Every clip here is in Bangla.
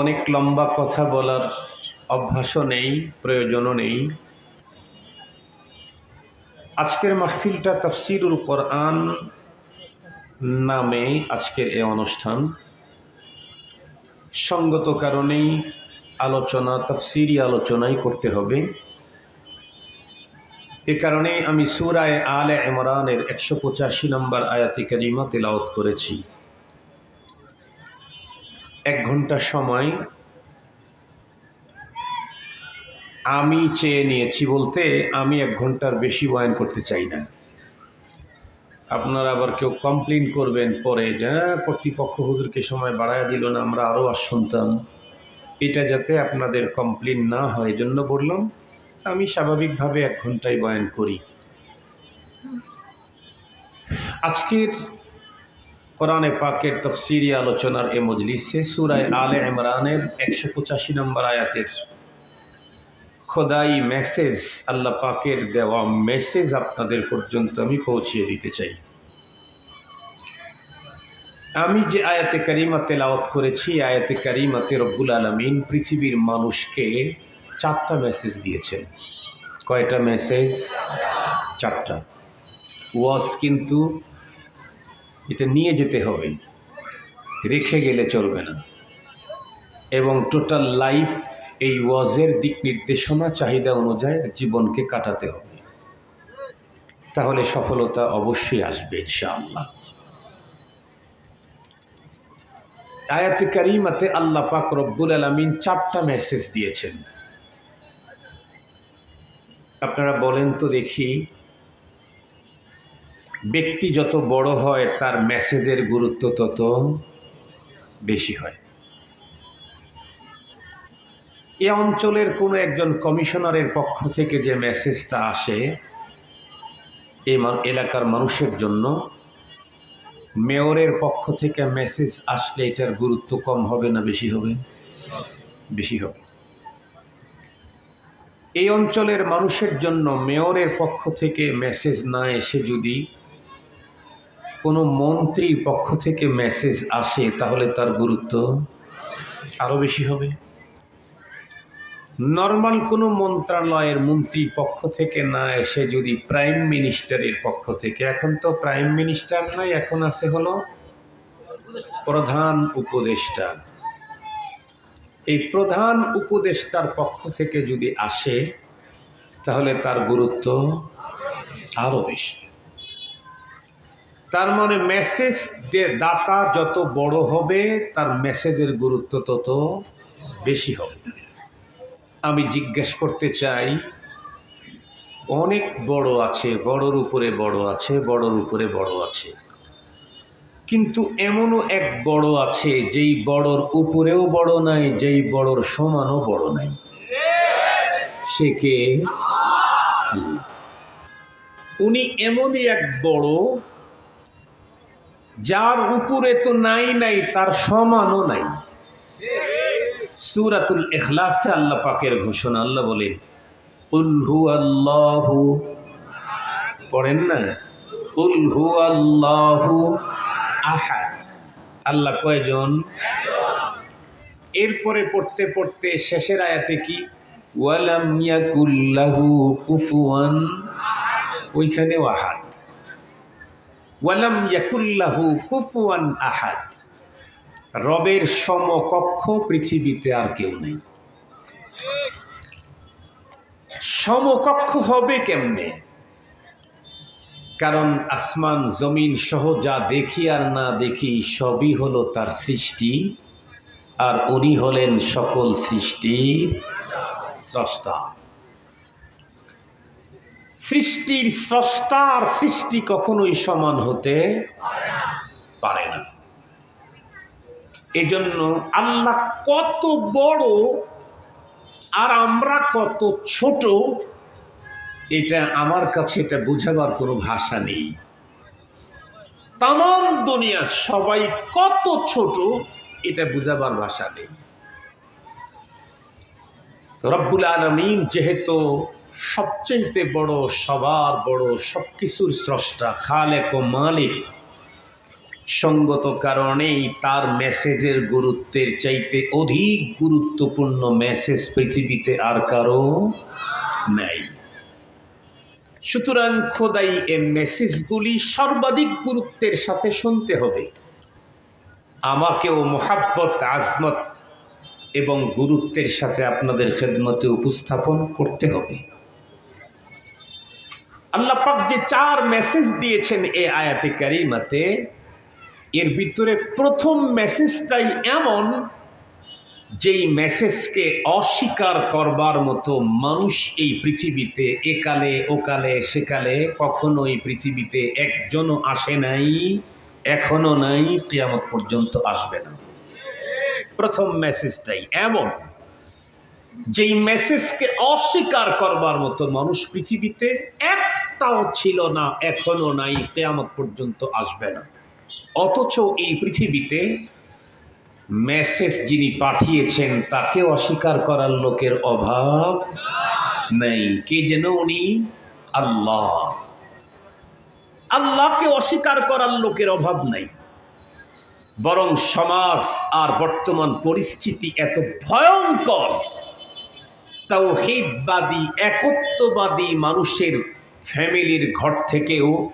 অনেক লম্বা কথা বলার অভ্যাসও নেই, প্রয়োজনও নেই। আজকের মাহফিলটা তফসিরুল কোরআন নামে আজকের এ অনুষ্ঠান। সঙ্গত কারণেই আলোচনা, তফসিরি আলোচনাই করতে হবে। এ কারণে আমি সুরায় আলে ইমরানের একশো পঁচাশি নম্বর আয়াতি কারিমা তেলাওত করেছি। এক ঘণ্টা সময় আমি চেয়ে নিয়েছি বলতে আমি এক ঘণ্টার বেশি বয়ান করতে চাই না। আপনারা আবার কেউ কমপ্লেন করবেন পরে যে "হ্যাঁ, কর্তৃপক্ষ হুজুরকে সময় বাড়ায় দিল না আমরা আরও আর শুনতাম এটা যাতে আপনাদের কমপ্লেন না হয় জন্য বললাম আমি স্বাভাবিকভাবে এক ঘন্টায় বয়ান করি। আজকের কোরআনে পাকের তফসিরি আলোচনার এ মজলিসে সুরায় আলে ইমরানের একশো পঁচাশি নম্বর আয়াতের খোদাই মেসেজ, আল্লাহ পাকের দেওয়া মেসেজ আপনাদের পর্যন্ত আমি পৌঁছিয়ে দিতে চাই। আমি যে আয়াতে কারিমা তেলাওয়াত করেছি আয়াতে কারিমাতে রব্বুল আলমিন পৃথিবীর মানুষকে চারটা মেসেজ দিয়েছেন। কয়টা মেসেজ? চারটা। ওয়াজ কিন্তু এটা নিয়ে যেতে হবে। রেখে গেলে চলবে না। এবং টোটাল লাইফ এই ওয়াজের দিক নির্দেশনা, চাহিদা অনুযায়ী জীবনকে কাটাতে হবে। তাহলে সফলতা অবশ্যই আসবে, ইনশাআল্লাহ। আয়াতে কারিমাতে আল্লাহ পাক রব্বুল আলমিন চারটা মেসেজ দিয়েছেন। আপনারা বলেন তো দেখি। ব্যক্তি যত বড় হয়, তার মেসেজের গুরুত্ব তত বেশি হয়। এ অঞ্চলের কোনো একজন কমিশনারের পক্ষ থেকে যে মেসেজটা আসে এই এলাকার মানুষের জন্য, মেয়রের পক্ষ থেকে মেসেজ আসলে এটার গুরুত্ব কম হবে না বেশি হবে? বেশি হবে। এই অঞ্চলের মানুষের জন্য মেয়রের পক্ষ থেকে মেসেজ না এসে যদি কোনো মন্ত্রীর পক্ষ থেকে মেসেজ আসে, তাহলে তার গুরুত্ব আরও বেশি হবে। নর্মাল কোনো মন্ত্রণালয়ের মন্ত্রীর পক্ষ থেকে না এসে যদি প্রাইম মিনিস্টারের পক্ষ থেকে, এখন তো প্রাইম মিনিস্টার নাই, এখন আছে হলো প্রধান উপদেষ্টা। এই প্রধান উপদেষ্টার পক্ষ থেকে যদি আসে, তাহলে তার গুরুত্ব আরও বেশি। তার মানে মেসেজ দাতা যত বড় হবে, তার মেসেজের গুরুত্ব তত বেশি হবে। আমি জিজ্ঞেস করতে চাই, অনেক বড় আছে, বড়র উপরে বড় আছে, বড়র উপরে বড় আছে। কিন্তু এমনও এক বড় আছে, যেই বড়র উপরেও বড় নাই, যেই বড়র সমানও বড় নাই। সে কে? উনি এমনই এক বড় যার উপরে তো নাই নাই, তার সমানও নাই। সুরাতুল এখলাসে আল্লাহ পাকের ঘোষণা, আল্লাহ বলেন উলহু আল্লাহু পড়েন না? উলহু আল্লাহু আহাদ আল্লাহ কয়জন? এরপরে পড়তে পড়তে শেষের আয়াতে কি? ওয়ালাম ইয়াকুল্লাহু কুফুয়ান ওইখানেও আহাদ। ওয়ালাম ইয়াকুল্লাহু কুফুয়ান আহাদ। রবের সমকক্ষ পৃথিবীতে আর কেউ নেই। সমকক্ষ হবে কেমনে? কারণ আসমান, জমিন সহ যা দেখি আর না দেখি সবই হলো তার সৃষ্টি, আর উনি হলেন সকল সৃষ্টির স্রষ্টা। সৃষ্টির স্রষ্টা আর সৃষ্টি কখনোই সমান হতে পারে না। এজন্য আল্লাহ কত বড় আর আমরা কত ছোট, এটা আমার কাছে এটা বুঝাবার কোনো ভাষা নেই। তাম দুনিয়া সবাই কত ছোট, এটা বুঝাবার ভাষা নেই। রব্বুল আলমিন যেহেতু সবচেয়ে বড় সবার বড় সব কিছুর স্রষ্টা খালেক ও মালিক। সঙ্গত কারণেই তার মেসেজের গুরুত্বের চাইতে অধিক গুরুত্বপূর্ণ মেসেজ পৃথিবীতে আর কারও নেই। সুতরাং খোদাই এ মেসেজগুলি সর্বাধিক গুরুত্বের সাথে শুনতে হবে। আমাকেও মোহাব্বত, আজমত এবং গুরুত্বের সাথে আপনাদের খেদমতে উপস্থাপন করতে হবে। আল্লাহ পাক যে চার মেসেজ দিয়েছেন এ আয়াতে কারিমাতে, এর ভিতরে প্রথম মেসেজটাই এমন যেই মেসেজকে অস্বীকার করবার মতো মানুষ এই পৃথিবীতে একালে ওকালে সেকালে কখনো এই পৃথিবীতে একজনও আসে নাই এখনও নাই, কিয়ামত পর্যন্ত আসবে না। প্রথম মেসেজটাই এমন যেই মেসেজকে অস্বীকার করবার মতো মানুষ পৃথিবীতে একটাও ছিল না, এখনও নাই, কেয়ামত পর্যন্ত আসবে না। অথচ এই পৃথিবীতে মেসেজ যিনি পাঠিয়েছেন, তাকে অস্বীকার করার লোকের অভাব নেই। কে যেন উনি? আল্লাহ। আল্লাহকে অস্বীকার করার লোকের অভাব নাই। বরং সমাজ আর বর্তমান পরিস্থিতি এত ভয়ঙ্কর। তৌহিদবাদী একত্ববাদী মানুষের ফ্যামিলির ঘর থেকেও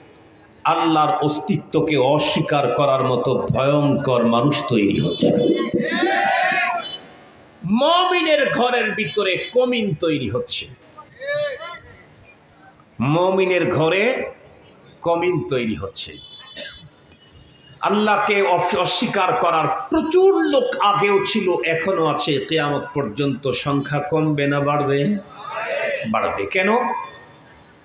আল্লাহর অস্তিত্বকে অস্বীকার করার মতো ভয়ঙ্কর মানুষ তৈরি হচ্ছে। মমিনের ঘরের ভিতরে কমিন তৈরি হচ্ছে। মমিনের ঘরে কমিন তৈরি হচ্ছে। আল্লাহকে অস- অস্বীকার করার প্রচুর লোক আগেও ছিল এখনও আছে। কেয়ামত পর্যন্ত সংখ্যা কমবে না, বাড়বে। বাড়বে কেন?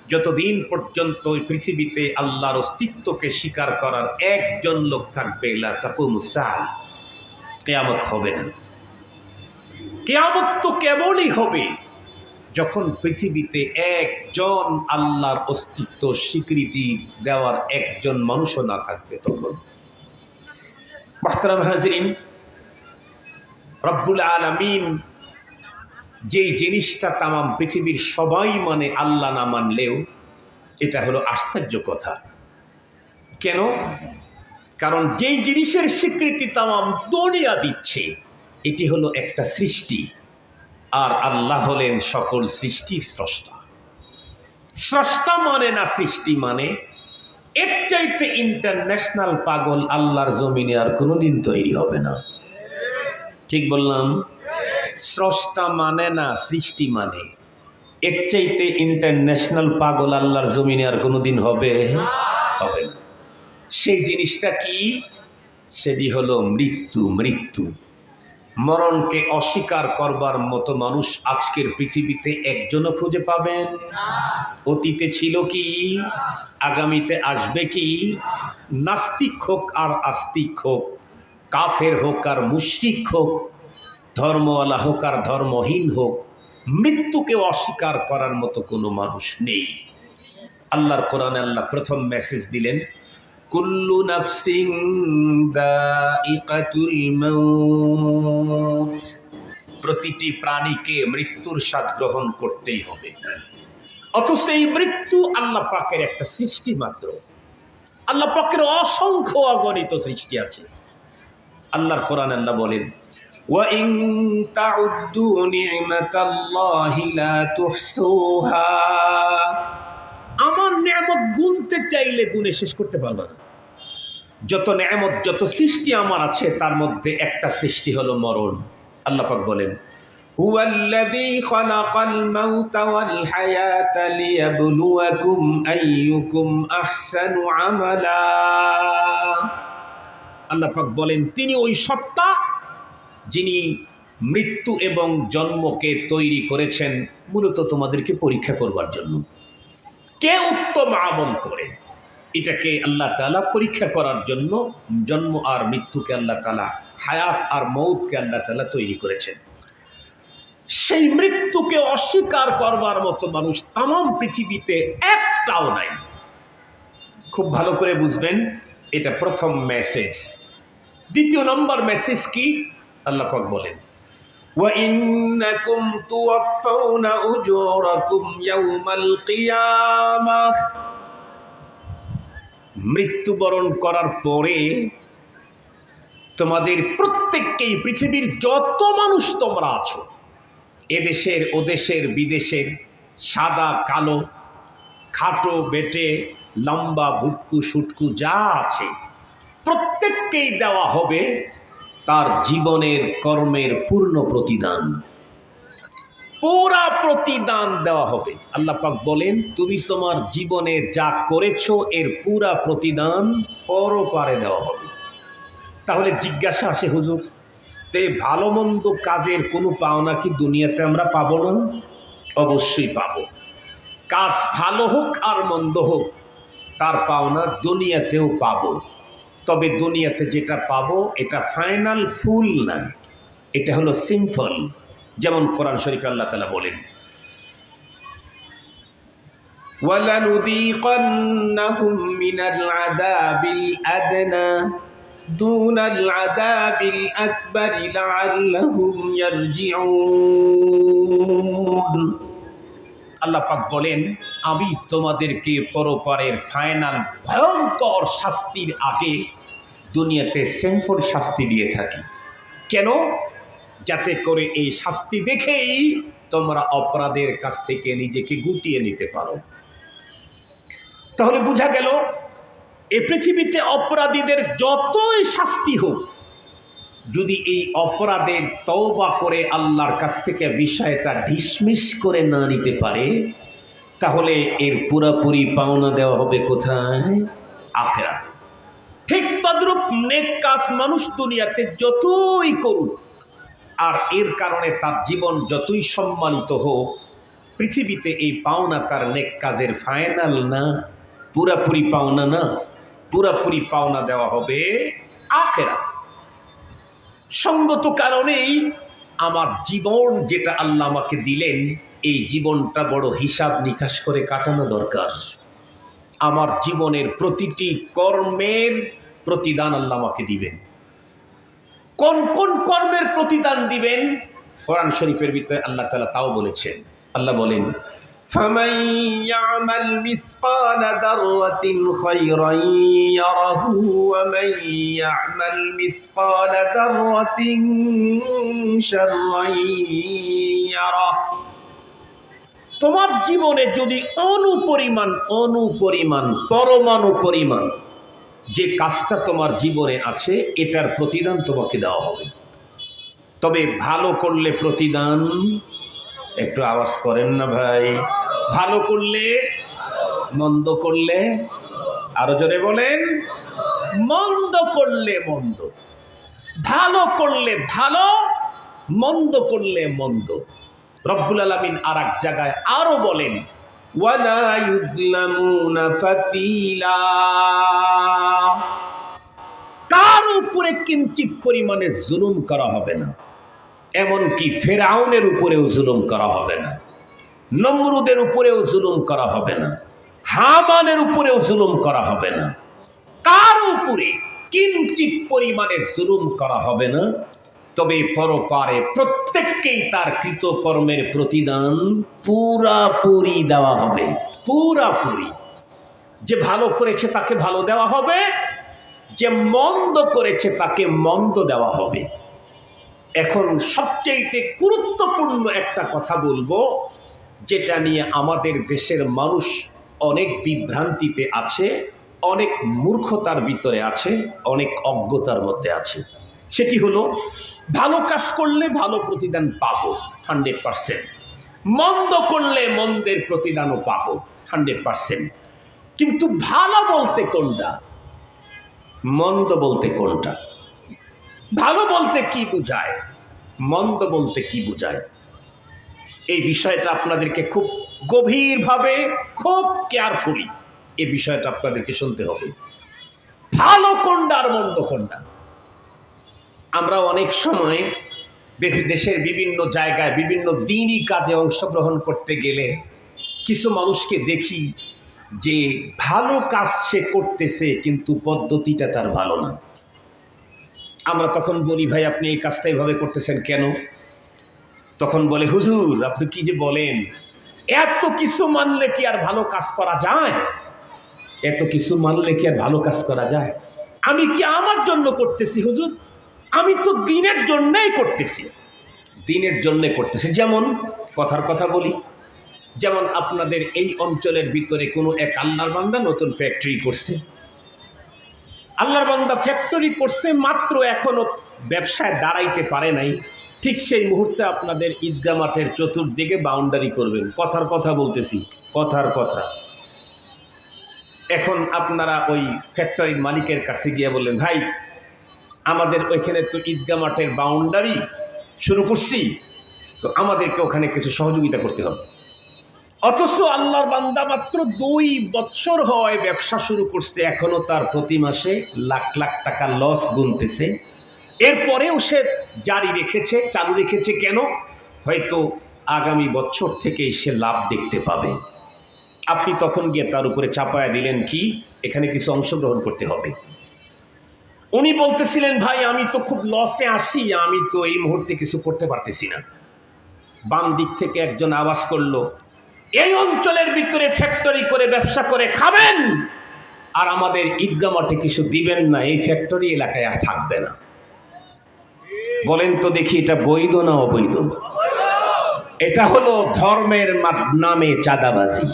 যতদিন পর্যন্ত পৃথিবীতে আল্লাহর অস্তিত্বকে স্বীকার করার একজন লোক থাকবে, লা তাকুমু সাআ। কেয়ামত হবে না কেয়ামত তো কেবলই হবে যখন পৃথিবীতে একজন আল্লাহর অস্তিত্ব স্বীকৃতি দেওয়ার একজন মানুষও না থাকবে তখন মাহতারাম হাজরিন, রব্বুল আলমিন যেই জিনিসটা তামাম পৃথিবীর সবাই মানে আল্লাহ না মানলেও, এটা হলো আশ্চর্য কথা। কেন? কারণ যেই জিনিসের স্বীকৃতি তামাম দুনিয়া দিচ্ছে, এটি হলো একটা সৃষ্টি, আর আল্লাহ হলেন সকল সৃষ্টির স্রষ্টা। স্রষ্টা মানে না সৃষ্টি মানে এর চাইতে ইন্টারন্যাশনাল পাগল আল্লাহর জমিনে আর কোনোদিন তৈরি হবে না। ঠিক বললাম? স্রষ্টা মানে না, সৃষ্টি মানে। এর চাইতে ইন্টারন্যাশনাল পাগল আল্লাহর জমিনে আর কোনোদিন হবে? হবে না। সেই জিনিসটা কি? সেটি হলো মৃত্যু মৃত্যু। মরণকে অস্বীকার করবার মতো মানুষ আজকের পৃথিবীতে একজনও খুঁজে পাবেন। অতীতে ছিল কি? আগামীতে আসবে কি? নাস্তিক হোক আর আস্তিক হোক, কাফের হোক আর মুশরিক হোক ধর্মওয়ালা হোক আর ধর্মহীন হোক, মৃত্যুকে অস্বীকার করার মতো কোনো মানুষ নেই। আল্লাহর কোরআনে আল্লাহ প্রথম মেসেজ দিলেন, কুল্লু নাফসিং প্রতিটি প্রাণীকে মৃত্যুর স্বাদ গ্রহণ করতেই হবে। অথচ এই মৃত্যু আল্লাহ পাকের একটা সৃষ্টি মাত্র। আল্লাহ পাকের অসংখ্য অগণিত সৃষ্টি আছে। আল্লাহর কোরআন আল্লাহ বলেন وَإِن تَعُدُّوا نِعْمَةَ اللَّهِ لَا تُحْصُوهَا আমার নিয়ামত গুনতে চাইলে গুনে শেষ করতে পারবো না যত নিয়ামত যত সৃষ্টি আমার আছে তার মধ্যে একটা সৃষ্টি হলো মরণ আল্লাহ পাক বলেন هو الذي خلق الموت والحياة ليبلوكم أيكم أحسن عملا আল্লাহ পাক বলেন তিনি ওই সত্তা যিনি মৃত্যু এবং জন্মকে তৈরি করেছেন, মূলত তোমাদেরকে পরীক্ষা করবার জন্য। কে উত্তম আমল করে? এটাকে আল্লাহ তালা পরীক্ষা করার জন্য জন্ম আর মৃত্যুকে আল্লাহ তালা হায়াত আর মৌতকে আল্লাহ তালা তৈরি করেছেন। সেই মৃত্যুকে অস্বীকার করবার মতো মানুষ তাম পৃথিবীতে একটাও নাই। খুব ভালো করে বুঝবেন, এটা প্রথম মেসেজ দ্বিতীয় নম্বর মেসেজ কি? আল্লাহ পাক বলেন وَإِنَّكُمْ تُوَفَّوْنَ أُجُورَكُمْ يَوْمَ الْقِيَامَةِ মৃত্যুবরণ করার পরে তোমাদের প্রত্যেককেই পৃথিবীর যত মানুষ তোমরা আছো এদেশের ওদেশের বিদেশের সাদা কালো খাটো বেটে লম্বা ভুটকু সুটকু যা আছে প্রত্যেককেই দেওয়া হবে তার জীবনের কর্মের পূর্ণ প্রতিদান। পুরা প্রতিদান দেওয়া হবে। আল্লাহ পাক বলেন, তুমি তোমার জীবনে যা করেছ, এর পুরা প্রতিদান পরপারে দেওয়া হবে। তাহলে জিজ্ঞাসা আসে, হুজুর, তে ভালো মন্দ কাজের কোনো পাওনা কি দুনিয়াতে আমরা পাবো না? অবশ্যই পাবো। কাজ ভালো হোক আর মন্দ হোক, তার পাওনা দুনিয়াতেও পাবো। তবে দুনিয়াতে যেটা পাবো এটা ফাইনাল ফুল না এটা হলো সিম্পল যেমন কোরআন শরীফ আল্লাহ তালা বলেন وَلَنُذِيقَنَّهُم مِّنَ الْعَذَابِ الْأَدْنَى دُونَ الْعَذَابِ الْأَكْبَرِ لَعَلَّهُمْ يَرْجِعُونَ আল্লাহ পাক বলেন আমি তোমাদেরকে পরপারের ফাইনাল ভয়ঙ্কর শাস্তির আগে দুনিয়াতে সিম্পল শাস্তি দিয়ে থাকি। কেন? যাতে করে এই শাস্তি দেখেই তোমরা অপরাধের কাছ থেকে নিজেকে গুটিয়ে নিতে পারো। তাহলে বোঝা গেল, এ পৃথিবীতে অপরাধীদের যতই শাস্তি হোক, যদি এই অপরাধের তওবা করে আল্লাহর কাছ থেকে বিষয়টা ঢিসমিস করে না নিতে পারে, তাহলে এর পুরাপুরি পাওনা দেওয়া হবে কোথায়? আখেরাতে। ঠিক নেক কাজ মানুষ দুনিয়াতে যতই করুক, আর এর কারণে তার জীবন যতই সম্মানিত হোক, পৃথিবীতে এই পাওনা তার নেক কাজের ফাইনাল না, পুরাপুরি পাওনা না, পুরাপুরি পাওনা দেওয়া হবে আখেরাতে। সঙ্গত কারণেই আমার জীবন যেটা আল্লাহ আমাকে দিলেন, এই জীবনটা বড় হিসাব নিকাশ করে কাটানো দরকার। আমার জীবনের প্রতিটি কর্মের প্রতিদান আল্লাহ আমাকে দিবেন কোন কোন কর্মের প্রতিদান দিবেন কোরআন শরীফের ভিতরে আল্লাহ তালা তাও বলেছেন আল্লাহ বলেন فمن يعمل مثقال ذرة خيرا يره ومن يعمل مثقال ذرة شرا يره তোমার জীবনে যদি অনুপরিমাণ অনুপরিমাণ পরমাণু পরিমাণ যে কাজটা তোমার জীবনে আছে, এটার প্রতিদান তোমাকে দেওয়া হবে। তবে ভালো করলে প্রতিদান, একটু আওয়াজ করেন না ভাই। ভালো করলে, মন্দ করলে, আরও জোরে বলেন, মন্দ করলে মন্দ। ভালো করলে ভালো, মন্দ করলে মন্দ। রব্বুল আলমিন আর এক জায়গায় আরও বলেন ওয়ালা ইউজলামুনা ফাতিলা কার উপরে কিঞ্চিত পরিমাণে জুলুম করা হবে না? এমনকি ফেরাউনের উপরেও জুলুম করা হবে না। নমরুদের উপরেও জুলুম করা হবে না। হামানের উপরেও জুলুম করা হবে না। কার উপরে কিঞ্চিত পরিমাণে জুলুম করা হবে না? তবে পরপারে প্রত্যেককেই তার কৃতকর্মের প্রতিদান পুরাপুরি দেওয়া হবে পুরাপুরি যে ভালো করেছে তাকে ভালো দেওয়া হবে, যে মন্দ করেছে তাকে মন্দ দেওয়া হবে। এখন সবচেয়ে গুরুত্বপূর্ণ একটা কথা বলব, যেটা নিয়ে আমাদের দেশের মানুষ অনেক বিভ্রান্তিতে আছে, অনেক মূর্খতার ভিতরে আছে, অনেক অজ্ঞতার মধ্যে আছে। সেটি হলো ভালো কাজ করলে ভালো প্রতিদান পাবো হান্ড্রেড পারসেন্ট মন্দ করলে মন্দের প্রতিদানও পাবো হান্ড্রেড পারসেন্ট কিন্তু ভালো বলতে কোনটা? মন্দ বলতে কোনটা? ভালো বলতে কি বোঝায়? মন্দ বলতে কি বোঝায়? এই বিষয়টা আপনাদেরকে খুব গভীরভাবে, খুব কেয়ারফুলি এই বিষয়টা আপনাদেরকে শুনতে হবে। ভালো কোনটা আর মন্দ কোনটা? আমরা অনেক সময় দেশের বিভিন্ন জায়গায়, বিভিন্ন দিনই কাজে অংশগ্রহণ করতে গেলে কিছু মানুষকে দেখি যে ভালো কাজ সে করতেছে, কিন্তু পদ্ধতিটা তার ভালো না। আমরা তখন বলি, ভাই, আপনি এই কাজটা এইভাবে করতেছেন কেন? তখন বলে, হুজুর, আপনি কি যে বলেন, এত কিছু মানলে কি আর ভালো কাজ করা যায়? এত কিছু মানলে কি আর ভালো কাজ করা যায়? আমি কি আমার জন্য করতেছি, হুজুর? আমি তো দিনের জন্যই করতেছি। দিনের জন্যে করতেছি। যেমন, কথার কথা বলি। যেমন আপনাদের এই অঞ্চলের ভিতরে কোনো এক আল্লাহর বান্দা নতুন ফ্যাক্টরি করছে। আল্লাহর বান্দা ফ্যাক্টরি করছে মাত্র এখনও ব্যবসায় দাঁড়াইতে পারে নাই। ঠিক সেই মুহূর্তে আপনাদের ঈদগা মাঠের চতুর্দিকে বাউন্ডারি করবেন। কথার কথা বলতেছি, কথার কথা। এখন আপনারা ওই ফ্যাক্টরির মালিকের কাছে গিয়ে বললেন, ভাই আমাদের ওইখানে তো ঈদগা মাঠের বাউন্ডারি শুরু করছি, তো আমাদেরকে ওখানে কিছু সহযোগিতা করতে হবে। অথচ আল্লাহর বান্দা মাত্র দুই বৎসর হয় ব্যবসা শুরু করছে, এখনও তার প্রতি মাসে লাখ লাখ টাকা লস গুনতেছে। এরপরেও সে জারি রেখেছে, চালু রেখেছে কেন? হয়তো আগামী বছর থেকেই সে লাভ দেখতে পাবে। আপনি তখন গিয়ে তার উপরে চাপায়া দিলেন কি? এখানে কিছু অংশগ্রহণ করতে হবে। উনি বলতেছিলেন, ভাই, আমি তো খুব লসে আসি আমি তো এই মুহূর্তে কিছু করতে পারতেছি না। বাম দিক থেকে একজন আওয়াজ করল, এই অঞ্চলের ভিতরে ফ্যাক্টরি করে ব্যবসা করে খাবেন, আর আমাদের ঈদগা মাঠে কিছু দিবেন না, এই ফ্যাক্টরি এলাকায় আর থাকবে না। বলেন তো দেখি এটা বৈধ না অবৈধ? এটা হলো ধর্মের নামে চাঁদাবাজি।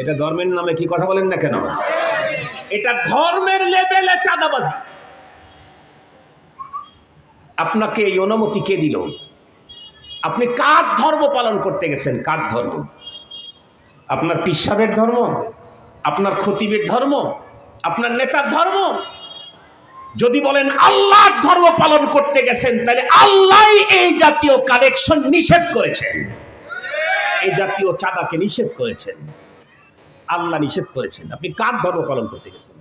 এটা ধর্মের নামে কি কথা বলেন না কেন? এটা ধর্মের লেভেলে চাঁদাবাজি। আপনাকে এই অনুমতি কে দিল? আপনি কার ধর্ম পালন করতে গেছেন? কার ধর্ম? আপনার পিসাবের ধর্ম? আপনার খতিবের ধর্ম? আপনার নেতার ধর্ম? যদি বলেন আল্লাহর ধর্ম পালন করতে গেছেন, তাহলে আল্লাহ এই জাতীয় কালেকশন নিষেধ করেছেন। এই জাতীয় চাঁদাকে নিষেধ করেছেন। আল্লাহ নিষেধ করেছেন। আপনি কার ধর্ম পালন করতে গেছেন?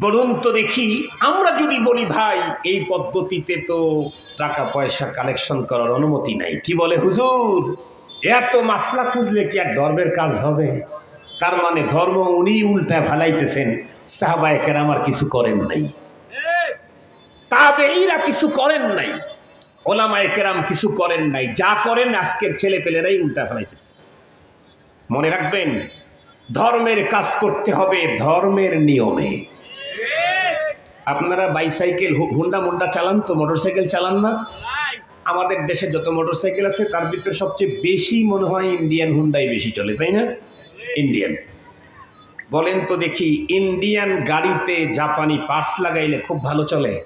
বলুন তো দেখি, আমরা যদি বলি, ভাই, এই পদ্ধতিতে তো টাকা পয়সা কালেকশন করার অনুমতি নাই। কি বলে হুজুর? এত মাসলা খুঁজলে কি আর ধর্মের কাজ হবে? তার মানে ধর্ম উনি উল্টা ফেলাইতেছেন। সাহাবায় কেরামার কিছু করেন নাই। তবে এইরা কিছু করেন নাই। ওলামায় কেরাম কিছু করেন নাই। যা করেন আজকের ছেলে পেলেরাই উল্টা ফেলাইতেছে। মনে রাখবেন, ধর্মের কাজ করতে হবে ধর্মের নিয়মে। আপনারা বাইসাইকেল হুন্ডা মুন্ডা চালান তো, মোটরসাইকেল চালান না? আমাদের দেশে যত মোটরসাইকেল আছে, তার ভিতরে সবচেয়ে বেশি মনে হয় ইন্ডিয়ান হুন্ডাই বেশি চলে, তাই না? ইন্ডিয়ান। বলেন তো দেখি, ইন্ডিয়ান গাড়িতে জাপানি পার্টস লাগাইলে খুব ভালো চলে?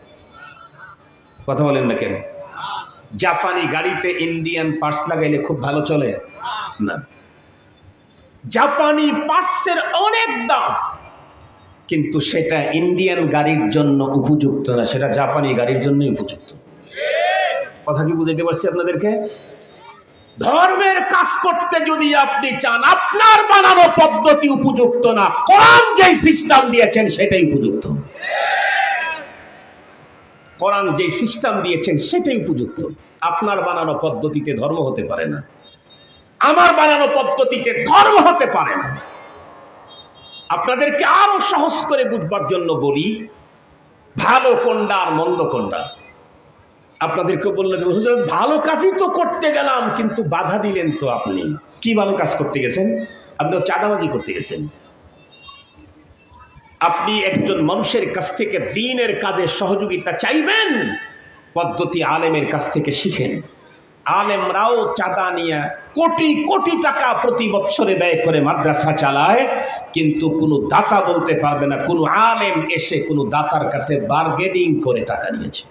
কথা বলেন না কেন? জাপানি গাড়িতে ইন্ডিয়ান পার্টস লাগাইলে খুব ভালো চলে? না। জাপানি পার্টসের অনেক দাম। কিন্তু সেটা ইন্ডিয়ান গাড়ির জন্য উপযুক্ত না, সেটা জাপানি গাড়ির জন্যই উপযুক্ত। কথা কি বুঝাইতে পারছি আপনাদেরকে? ধর্মের কাজ করতে যদি আপনি চান, আপনার বানানো পদ্ধতি উপযুক্ত না, কোরআন যেই সিস্টেম দিয়েছেন সেটাই উপযুক্ত। কোরআন যেই সিস্টেম দিয়েছেন সেটাই উপযুক্ত। আপনার বানানো পদ্ধতিতে ধর্ম হতে পারে না। আমার বানানো পদ্ধতিতে ধর্ম হতে পারে না। আপনাদেরকে আরও সহজ করে বুঝবার জন্য বলি, ভালো কোনটা আর মন্দ কোনটা? আপনাদেরকে বললেন ভালো কাজই তো করতে গেলাম, কিন্তু বাধা দিলেন তো আপনি। কি ভালো কাজ করতে গেছেন? আপনি তো চাঁদাবাজি করতে গেছেন। আপনি একজন মানুষের কাছ থেকে দিনের কাজে সহযোগিতা চাইবেন, পদ্ধতি আলেমের কাছ থেকে শিখেন। আলেমরাও চাঁদা নিয়ে কোটি কোটি টাকা প্রতি বছরে ব্যয় করে মাদ্রাসা চালায়, কিন্তু কোনো দাতা বলতে পারবে না, কোনো আলেম এসে কোনো দাতার কাছে বার্গেনিং করে টাকা নিয়েছে।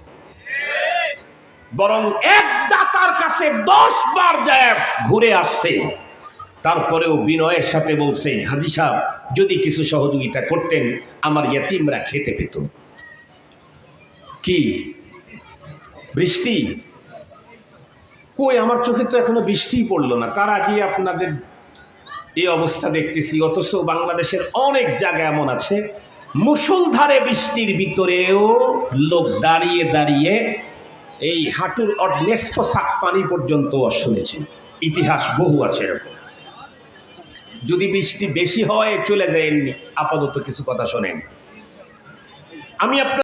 বরং এক দাতার কাছে দশ বার যায় ঘুরে আসছে। তারপরেও বিনয়ের সাথে বলছে, হাজি সাহেব, যদি কিছু সহযোগিতা করতেন, আমার ইয়তিমরা খেতে পেত। কি? বৃষ্টি? কই, আমার চোখে তো এখনও বৃষ্টিই পড়ল না। তার আগে আপনাদের এই অবস্থা দেখতেছি? অথচ বাংলাদেশের অনেক জায়গা এমন আছে মুসলধারে বৃষ্টির ভিতরেও লোক দাঁড়িয়ে দাঁড়িয়ে এই হাঁটুর অডনেস্ফ সাক পানি পর্যন্ত শুনেছি। ইতিহাস বহু আছে এরকম। যদি বৃষ্টি বেশি হয়, চলে যায় এমনি আপাতত কিছু কথা শোনেন। আমি আপনার